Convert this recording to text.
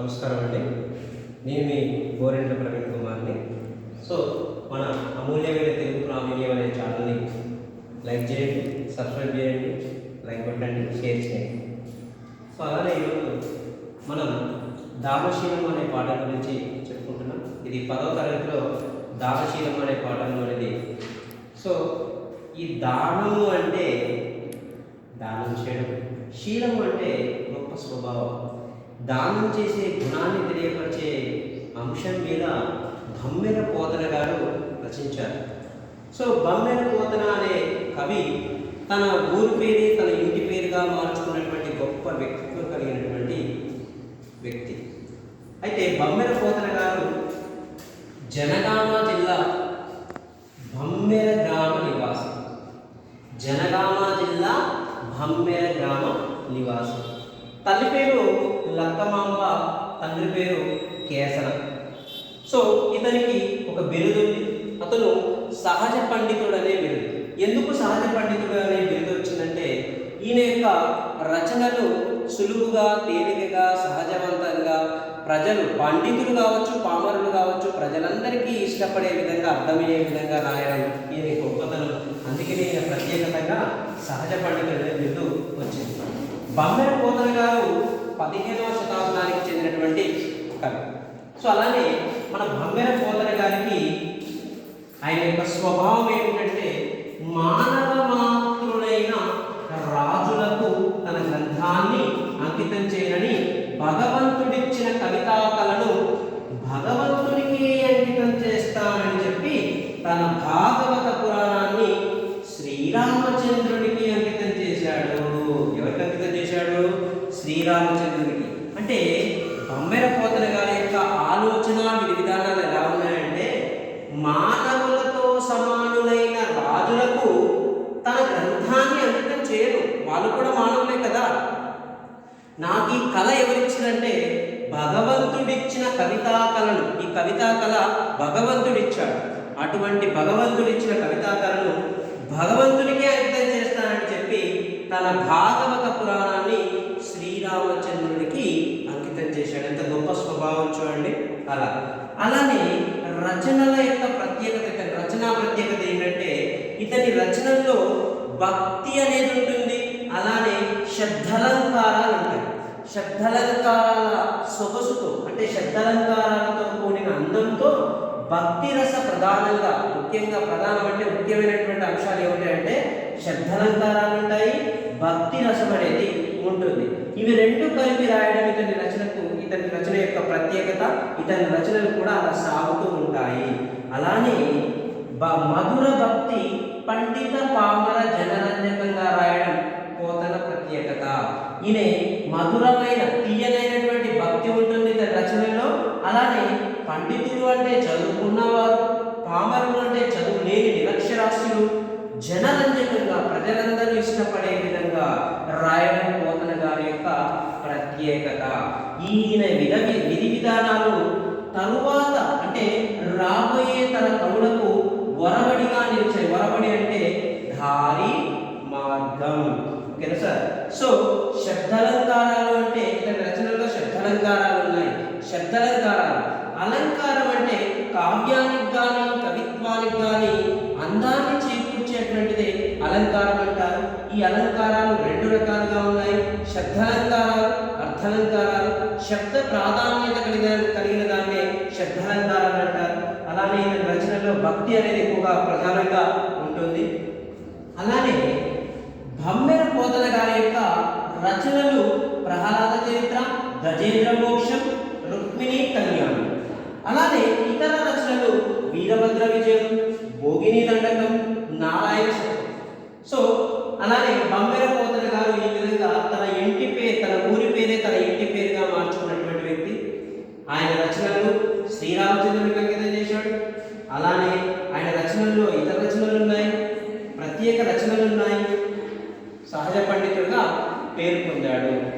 నమస్కారం అండి. నేను మీ గోరెంట్ల ప్రవీణ్ కుమార్ని. సో మన అమూల్యమైన తెలుగు ప్రావీణ్యం అనే ఛానల్ని లైక్ చేయండి సబ్స్క్రైబ్ చేయండి లైక్ కొట్టండి షేర్ చేయండి. సో అలానే ఈరోజు మనం దామశీలం అనే పాఠం గురించి చెప్పుకుంటున్నాం. ఇది పదవ తరగతిలో దానశీలం అనే పాఠం అనేది. సో ఈ దానము అంటే దానం చేయడం శీలం అంటే గొప్ప స్వభావం. దానం చేసే గుణాన్ని తెలియపరిచే అంశం మీద బమ్మెర పోతన గారు రచించారు. సో బమ్మెర పోతన అనే కవి తన ఊరి పేరు తన ఇంటి పేరుగా మార్చుకున్నటువంటి గొప్ప వ్యక్తిత్వం కలిగినటువంటి వ్యక్తి. అయితే బమ్మెర పోతన గారు జనగామ జిల్లా బమ్మెర గ్రామ నివాసం. జనగామ జిల్లా భమ్మెర గ్రామ నివాసం. తల్లి పేరు లక్కమాంబ తండ్రి పేరు కేసర. సో ఇతనికి ఒక బిరుదు ఉంది అతను సహజ పండితుడు అనే బిరుదు. ఎందుకు సహజ పండితుడు అనే బిరుదు వచ్చిందంటే ఈయన యొక్క రచనలు సులువుగా తేలికగా సహజవంతంగా ప్రజలు పండితులు కావచ్చు పామరులు కావచ్చు ప్రజలందరికీ ఇష్టపడే విధంగా అర్థమయ్యే విధంగా రాయడం ఈయన గొప్పతనం. అందుకనే ఈయన ప్రత్యేకతగా సహజ పండితుడు అనే బిరుదు వచ్చింది. బమ్మెర పోతన గారు పదిహేనవ శతాబ్దానికి చెందినటువంటి కవి. సో అలానే మన బమ్మెర పోతన గారికి ఆయన యొక్క స్వభావం ఏమిటంటే మానవ మాతృడైన రాజులకు తన గ్రంథాన్ని అంకితం చేయనని భగవంతుడిచ్చిన కవితా కళను భగవంతునికి అంకితం చేస్తానని చెప్పి తన భాగవత పురాణాన్ని శ్రీరామ శ్రీరామచంద్రుడికి అంటే బొమ్మెర పోతన గారి యొక్క ఆలోచన విధి విధానాలు ఎలా ఉన్నాయంటే మానవులతో సమానులైన రాజులకు తన గ్రంథాన్ని అంకితం చేయరు. వాళ్ళు కూడా మానవులే కదా. నాకు ఈ కళ ఎవరిచ్చిందంటే భగవంతుడిచ్చిన కవితా కళను ఈ కవితా కళ భగవంతుడిచ్చాడు. అటువంటి భగవంతుడిచ్చిన కవితా కళను భగవంతునికే అంకితం చేస్తానని చెప్పి తన భాగవత పురాణ శ్రీరామచంద్రుడికి అంకితం చేశాడు. ఎంత గొప్ప స్వభావం చూడండి. అలా. అలానే రచనల యొక్క ప్రత్యేకత ఇతని రచనా ప్రత్యేకత ఏంటంటే ఇతని రచనల్లో భక్తి అనేది ఉంటుంది. అలానే శబ్దలంకారాలు ఉంటాయి. శబ్దలంకారాల సొగసుతో అంటే శబ్దలంకారాలతో కూడిన అందంతో భక్తి రస ప్రధానంగా ముఖ్యంగా ప్రధానం అంటే ముఖ్యమైనటువంటి అంశాలు ఏమిటంటే శబ్దలంకారాలు ఉంటాయి భక్తి రసం అనేది ఉంటుంది. ఇవి రెండు కలిపి రాయడం ఇతని రచనకు ఇతని రచన యొక్క ప్రత్యేకత ఇతని రచనలు కూడా అలా సాగుతూ ఉంటాయి. అలానే బ మధుర భక్తి పండిత పామర జనరంజకంగా రాయడం పోతన ప్రత్యేకత. ఈయన మధురమైన తీయనైనటువంటి భక్తి ఉంటుంది ఇతని రచనలో అలానే పండితులు అంటే చదువుకున్నవారు పామరులు అంటే చదువు లేని నిరక్షరాస్యులు జనరంజకంగా ప్రజలందరూ ఇష్టపడే విధంగా రాయడం పోతన గారి యొక్క ప్రత్యేకత. ఈయన విధ విధి విధానాలు తరువాత అంటే రాబోయే తన కవులకు వరవడిగా నిలిచాయి. వరవడి అంటే దారి మార్గం. ఓకేనా సార్? సో శబ్దాలంకారాలు అంటే ఇతని రచనలో శబ్దాలంకారాలు ఉన్నాయి. శబ్దాలంకారాలు. అలంకారం అంటే కావ్యానికి కానీ కవిత్వానికి కానీ అందాన్ని చేకూర్చేటువంటిది అలంకారం అంటారు. ఈ అలంకారాలు రెండు రకాలుగా ఉన్నాయి. శబ్దాలంకారాలు శబ్ద ప్రాధాన్యత కలిగిన కలిగిన దాన్నే శబ్దాలంకారాలు అంటారు అలానే ఈయన రచనలో భక్తి అనేది ఎక్కువగా ప్రధానంగా ఉంటుంది. అలానే భమ్మెర పోతన గారి యొక్క రచనలు ప్రహ్లాద చరిత్ర గజేంద్ర మోక్షం రుక్మిణి కళ్యాణం. అలానే ఇతర రచనలు వీరభద్ర విజయం భోగిని దండకం నారాయణ సో అలానే బమ్మెర రచనలు శ్రీరామచంద్రుడి అంకితం చేశాడు. అలానే ఆయన రచనల్లో ఇతర రచనలు ఉన్నాయి. ప్రత్యేక రచనలు ఉన్నాయి. సహజ పండితుడుగా పేరు పొందాడు.